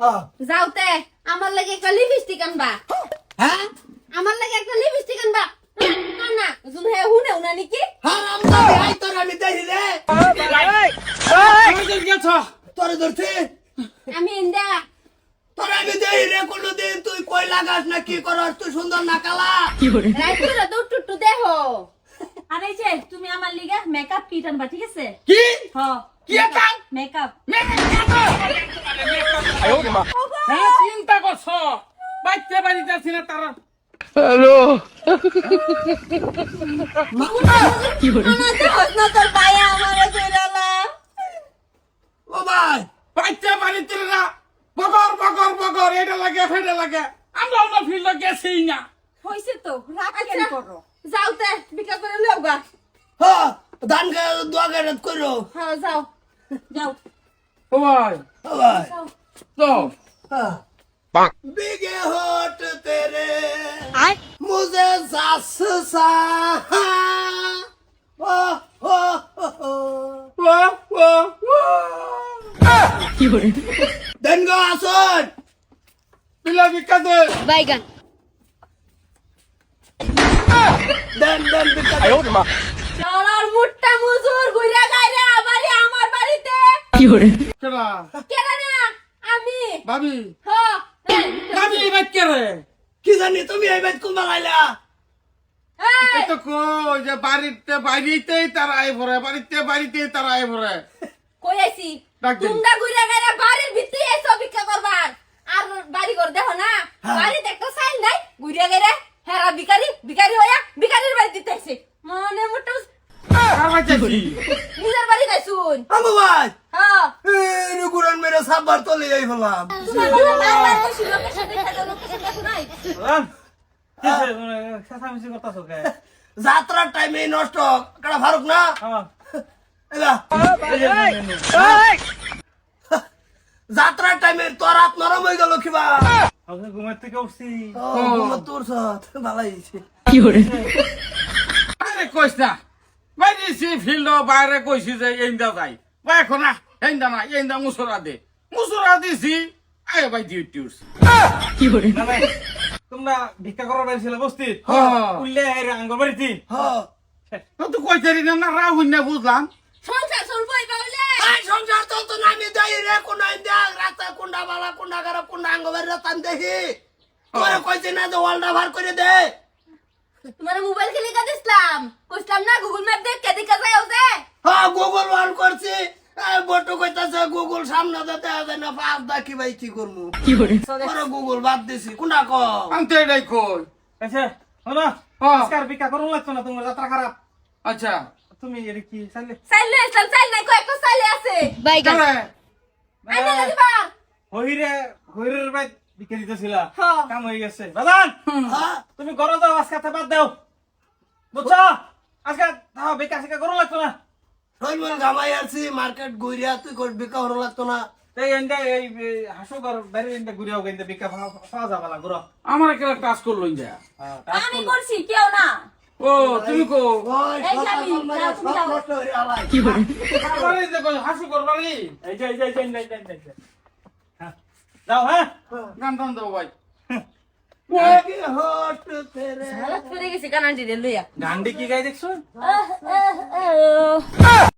হ্যাঁ যাওতে আমার লাগে একটা লিপস্টিক আনবা। হ্যাঁ? আমার লাগে একটা লিপস্টিক আনবা। না না জুন হে হুনে উনা নাকি? হারাম দাবি আই তোর আমি দেখি রে। কই গেছ তোর ধরছি। আমি ইন্দা। তোর আমি দেখি রে কোনোদিন তুই কই লাগাস না কি করস তুই সুন্দর না কালা। তো টুটু দেহ আর যে তুমি আমার লিগে মেকআপ কিট আনবা ঠিক আছে? কি? হ। কি? মেকআপ হ্যাঁ চিন্তা করছ বাড়িতে আছি না তারা। পায়ে আমারে কইরালা ও ভাই বাচ্চা বাড়িতে না। বগর বগর বগর এটা লাগে ফেটে লাগে। আমরা অন্য ফিল্ড গেছেই না। হইছে তো রাগ কেন করো? যাওতে বিকা করে লওগা হ্যাঁ ধান কে দোয়া করে কইরো হ্যাঁ যাও। যাও। ও ভাই ও ভাই। हाँ। बिगे होट तेरे मुझे सास सा ओ ओ ओ ও ও ও দেন গো আসুন পিলা বিকা দে বাইগান দেন দেন বিকা চলার মুট্টা মুজুর ঘুরে গাইরে আমারে আমার বাড়িতে কেডা কেন না আমি ভাবি হ্যাঁ ভাবি বাচ্চা রে কি জানি তুমি এই কুমা লাইলা এই তো কই যে বাড়িতে বাড়িতেই তারা আই ভরে বাড়িতে বাড়িতেই তারা আই ভরে কই আইছি। তোমরা ঘুরে গাইরে বাড়ির ভিতরে এসো ভিক্ষা করবার আর বাড়ি ঘর দেখো না বাড়িতে একটা সাইন নাই ঘুরে গাইরে হেরা ভিখারি ভিখারি হইয়া ভিখারির বাড়ি দিতে আইছে মনে কার বাচ্চাছি নিজের বাড়ি গাইছুন আমু গুরান মেরে সাবার তলে যাই হলাম। কে যাত্রার টাইমে নষ্ট। কাটা ফারুক না? যাত্রার টাইমে তোর হাত নরম হয়ে গেল কিবা। ঘুমের থেকে উঠছি। ও তোর সাথ ভালাই কইস না ফিল্ড বাইরে কইছি যে এইন্দা যাই। বা এখন না এইন্দা না এইন্দা মুসরা দে মুসরা দিছি আয় ভাই ডিউটি উঠছি। না ভাই তোমরা ভিক্ষা করার বাইরে ছিল বস্তি হ্যাঁ। উল্লে আঙ্গর বাড়িতে হ্যাঁ তো কইতারি না না রাহুল না বুঝলাম। সংসার চলবো এবারে এই সংসার চলতো না আমি যাই রে কোন দেখ রাস্তা কোনটা বালা কোনটা খারাপ কোনটা আঙ্গবের রাস্তান দেখি তোরে কইছি না যে ওয়ালটা ভার করে দে। তোমার মোবাইল খেলে কা দিছিলাম। কইছিলাম না গুগল ম্যাপ দেখ কে দিকে যাও যে হ্যাঁ গুগল ওয়ান করছি। বটু কইতাছে গুগল সামনে যেতে হবে না পাঁচ দেখি ভাই কি করব পরে গুগল বাদ দিছি কোনটা ক আমি তো এটাই কই? আচ্ছা শোনো হ্যাঁ। ভিক্ষা করুন লাগতো না তোমার যাত্রা খারাপ। আচ্ছা। তুমি এর কি চাইলে? চাইল চাইল নাই কয়েকটা চাইলে আছে। তাহলে? আইনা না দিবা। হইরে হইরের বাইত ভিক্ষা দিতেছিল। হ্যাঁ। কাম হয়ে গেছে। বাদান তুমি ঘরে যাও আজকে বাদ দাও। বুঝছ? আজকে তাও ভিক্ষা শিক্ষা করুন লাগতো না। শৈমল গামাই আছি মার্কেট ঘুরিয়া তুই করবি কাহর লাগতো না। এই এন্ডা এই হাসু ঘর বাইরে এন্ডা ঘুরিয়াও গেন্দা ভিক্ষা পাওয়া যাবে না ঘুরো। আমার একটা টাচ করল যা হ্যাঁ, আমি করছি কেউ না। ও তুমি কো। হয়ে হাসু করবারি এই যে এই যে এই যে, এই যে, এই যে, এই যে। হ্যাঁ, যাও হ্যাঁ। গান টান দেবো ভাই। তেরে গেছি দে লইয়া গান্ডি কি গাই দেখছ।